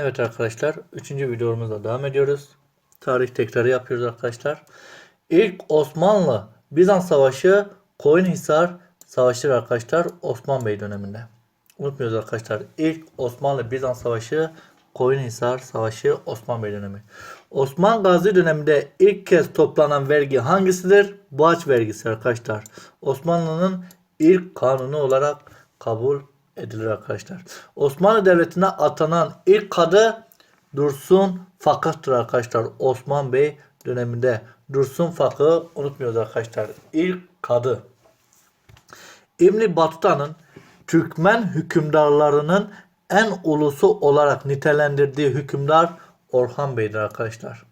Evet arkadaşlar 3. videomuzda devam ediyoruz. Tarih tekrarı yapıyoruz arkadaşlar. İlk Osmanlı Bizans Savaşı Koyunhisar Savaşı'dır arkadaşlar Osman Bey döneminde. Unutmuyoruz arkadaşlar. İlk Osmanlı Bizans Savaşı Koyunhisar Savaşı Osman Bey dönemi. Osman Gazi döneminde ilk kez toplanan vergi hangisidir? Boğaç vergisi arkadaşlar. Osmanlı'nın ilk kanunu olarak kabul edilir arkadaşlar. Osmanlı Devleti'ne atanan ilk kadı Dursun Fakıh'tır arkadaşlar. Osman Bey döneminde Dursun Fakı unutmuyoruz arkadaşlar. İlk kadı. İbni Batuta'nın Türkmen hükümdarlarının en ulusu olarak nitelendirdiği hükümdar Orhan Bey'dir arkadaşlar.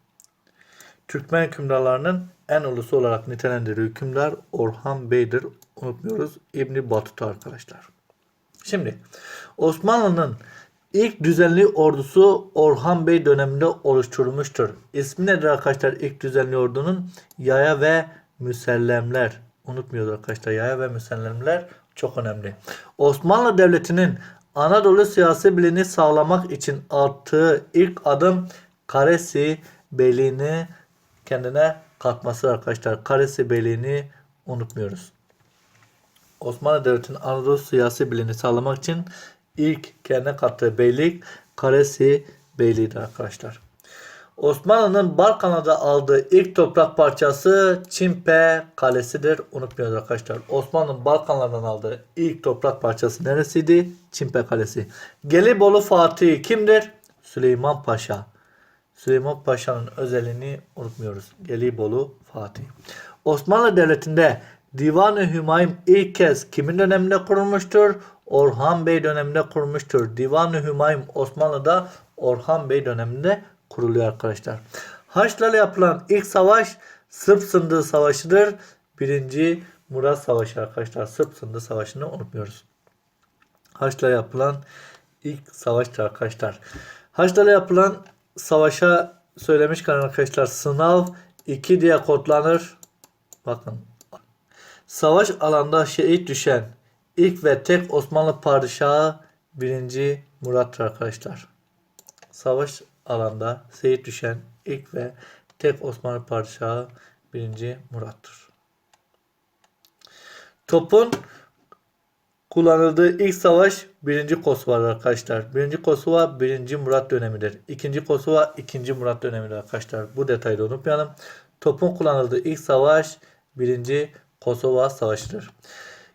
Türkmen hükümdarlarının en ulusu olarak nitelendirdiği hükümdar Orhan Bey'dir. Unutmuyoruz. İbni Batuta arkadaşlar. Şimdi Osmanlı'nın ilk düzenli ordusu Orhan Bey döneminde oluşturulmuştur. İsmi nedir arkadaşlar ilk düzenli ordunun? Yaya ve Müsellemler. Unutmuyoruz arkadaşlar yaya ve müsellemler çok önemli. Osmanlı Devleti'nin Anadolu siyasi bilini sağlamak için attığı ilk adım Karesi Beyliğini kendine katması arkadaşlar. Karesi Beyliğini unutmuyoruz. Osmanlı Devleti'nin Anadolu siyasi bilini sağlamak için ilk kendine kattığı beylik Karesi Beyliği'dir arkadaşlar. Osmanlı'nın Balkan'da aldığı ilk toprak parçası Çimpe Kalesi'dir. Unutmuyoruz arkadaşlar. Osmanlı'nın Balkanlardan aldığı ilk toprak parçası neresiydi? Çimpe Kalesi. Gelibolu Fatih kimdir? Süleyman Paşa. Süleyman Paşa'nın özelliğini unutmuyoruz. Gelibolu Fatih. Osmanlı Devleti'nde Divan-ı Hümayim ilk kez kimin döneminde kurulmuştur? Orhan Bey döneminde kurulmuştur. Divan-ı Hümayim Osmanlı'da Orhan Bey döneminde kuruluyor arkadaşlar. Haçlılarla yapılan ilk savaş Sırp Sındığı Savaşı'dır. Birinci Murat Savaşı arkadaşlar. Sırp Sındığı Savaşı'nı unutmuyoruz. Haçlılarla yapılan ilk savaştır arkadaşlar. Haçlılarla yapılan savaşa söylemişken arkadaşlar sınav 2 diye kodlanır. Bakın Savaş alanda şehit düşen ilk ve tek Osmanlı padişahı 1. Murat'tır arkadaşlar. Savaş alanda şehit düşen ilk ve tek Osmanlı padişahı 1. Murat'tır. Topun kullanıldığı ilk savaş 1. Kosova arkadaşlar. 1. Kosova 1. Murat dönemidir. 2. Kosova 2. Murat dönemidir arkadaşlar. Bu detayı da unutmayalım. Topun kullanıldığı ilk savaş 1. Kosova Savaşı'dır.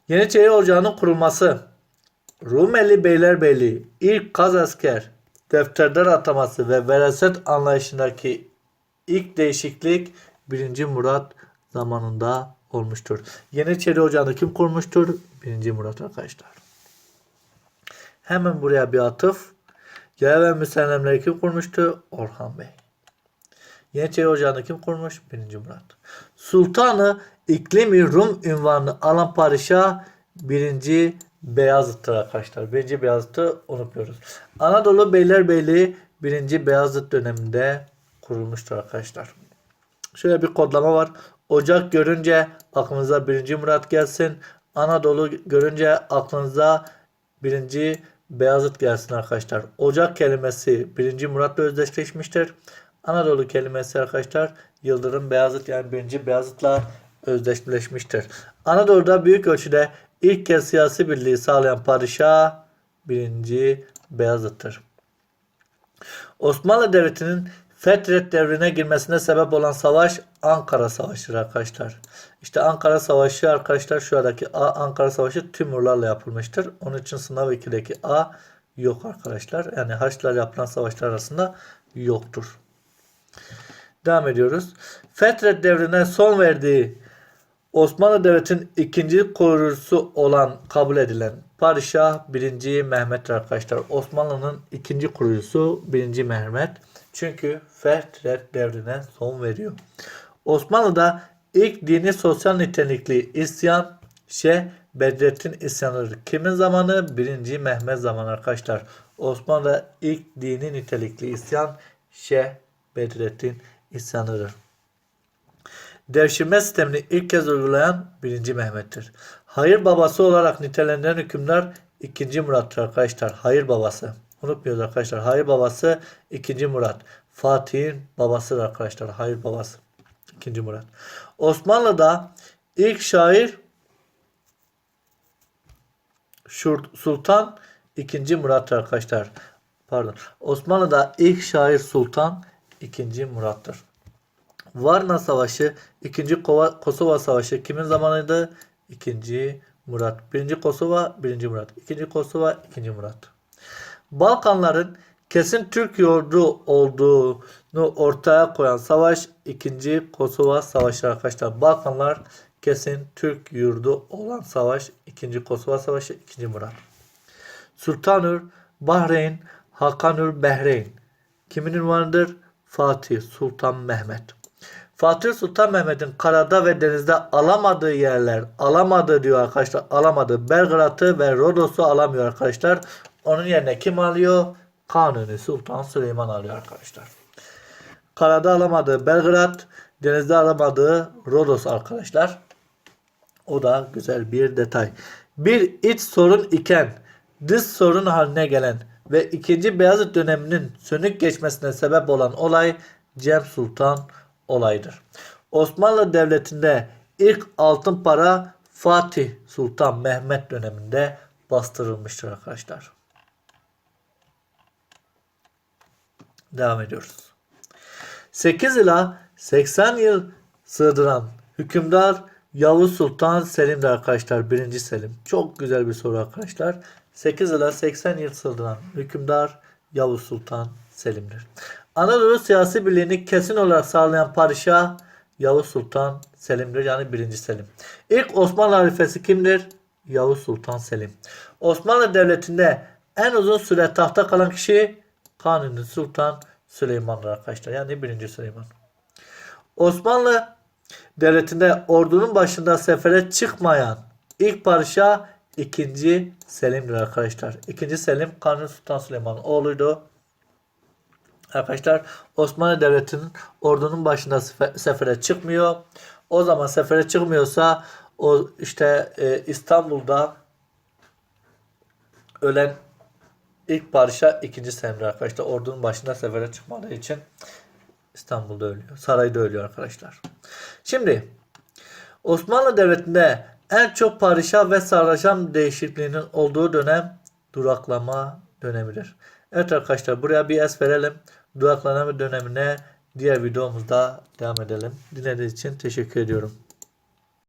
Yeniçeri Ocağı'nın kurulması, Rumeli Beylerbeyliği, ilk Kaz asker, defterdar ataması ve veraset anlayışındaki ilk değişiklik 1. Murat zamanında olmuştur. Yeniçeri Ocağı'nı kim kurmuştur? 1. Murat arkadaşlar. Hemen buraya bir atıf. Yaya ve Müsellemleri kim kurmuştu? Orhan Bey. Yeniçeri Ocağı'nı kim kurmuş? 1. Murat. Sultanı İklimi Rum ünvanını alan padişah 1. Beyazıt'tır arkadaşlar. 1. Beyazıt'ı unutmuyoruz. Anadolu Beylerbeyliği 1. Beyazıt döneminde kurulmuştur arkadaşlar. Şöyle bir kodlama var. Ocak görünce aklınıza 1. Murat gelsin. Anadolu görünce aklınıza 1. Beyazıt gelsin arkadaşlar. Ocak kelimesi 1. Murat'la özdeşleşmiştir. Anadolu kelimesi arkadaşlar Yıldırım Beyazıt yani 1. Beyazıt'la özdeşleşmiştir. Anadolu'da büyük ölçüde ilk kez siyasi birliği sağlayan padişah 1. Beyazıt'tır. Osmanlı Devleti'nin Fetret devrine girmesine sebep olan savaş Ankara Savaşı'dır arkadaşlar. İşte Ankara Savaşı arkadaşlar şuradaki A Ankara Savaşı Timurlarla yapılmıştır. Onun için sınav 2'deki A yok arkadaşlar. Yani Haçlılar yapılan savaşlar arasında yoktur. Devam ediyoruz. Fetret devrine son verdiği Osmanlı Devleti'nin ikinci kurucusu olan kabul edilen Padişah 1. Mehmet arkadaşlar. Osmanlı'nın ikinci kurucusu 1. Mehmet. Çünkü Fetret devrine son veriyor. Osmanlı'da ilk dini sosyal nitelikli isyan Şeyh Bedrettin isyanıdır. Kimin zamanı? 1. Mehmet zamanı arkadaşlar. Osmanlı'da ilk dini nitelikli isyan Şeyh Bedrettin isyanıdır. Devşirme sistemini ilk kez uygulayan 1. Mehmet'tir. Hayır babası olarak nitelendirilen hükümdar 2. Murat'tır arkadaşlar. Hayır babası. unutmuyoruz arkadaşlar. Hayır babası 2. Murat. Fatih'in babasıdır arkadaşlar. Hayır babası. 2. Murat. Osmanlı'da ilk şair Sultan 2. Murat arkadaşlar. Pardon. Osmanlı'da ilk şair Sultan 2. Murat'tır. Varna Savaşı, 2. Kova- Kosova Savaşı kimin zamanıydı? 2. Murat. 1. Kosova, 1. Murat. 2. Kosova, 2. Murat. Balkanların kesin Türk yurdu olduğunu ortaya koyan savaş 2. Kosova Savaşı arkadaşlar. Balkanlar kesin Türk yurdu olan savaş 2. Kosova Savaşı 2. Murat. Sultanur Bahreyn Hakanur Behreyn. Kimin ünvanıdır? Fatih Sultan Mehmet. Fatih Sultan Mehmet'in karada ve denizde alamadığı yerler, alamadı diyor arkadaşlar, alamadı. Belgrad'ı ve Rodos'u alamıyor arkadaşlar. Onun yerine kim alıyor? Kanuni Sultan Süleyman alıyor arkadaşlar. Karada alamadığı Belgrad, denizde alamadığı Rodos arkadaşlar. O da güzel bir detay. Bir iç sorun iken dış sorun haline gelen ve 2. Beyazıt döneminin sönük geçmesine sebep olan olay Cem Sultan olayıdır. Osmanlı Devleti'nde ilk altın para Fatih Sultan Mehmet döneminde bastırılmıştır arkadaşlar. Devam ediyoruz. 8 ila 80 yıl sığdıran hükümdar Yavuz Sultan Selim'dir arkadaşlar. 1. Selim. Çok güzel bir soru arkadaşlar. 8 ila 80 yıl sığdıran hükümdar Yavuz Sultan Selim'dir. Anadolu siyasi birliğini kesin olarak sağlayan padişah Yavuz Sultan Selim'dir. Yani 1. Selim. İlk Osmanlı halifesi kimdir? Yavuz Sultan Selim. Osmanlı Devleti'nde en uzun süre tahta kalan kişi Kanuni Sultan Süleyman'dır arkadaşlar. Yani 1. Süleyman. Osmanlı Devleti'nde ordunun başında sefere çıkmayan ilk padişah 2. Selim'dir arkadaşlar. 2. Selim Kanuni Sultan Süleyman'ın oğluydu. Arkadaşlar Osmanlı Devleti'nin ordunun başında sefe- sefere çıkmıyor. O zaman sefere çıkmıyorsa o işte e, İstanbul'da ölen ilk padişah 2. Selim'dir arkadaşlar. Ordunun başında sefere çıkmadığı için İstanbul'da ölüyor. Sarayda ölüyor arkadaşlar. Şimdi Osmanlı Devleti'nde en çok padişah ve sarraşan değişikliğinin olduğu dönem duraklama dönemidir. Evet arkadaşlar buraya bir es verelim. Duraklama dönemine diğer videomuzda devam edelim. Dinlediğiniz için teşekkür ediyorum.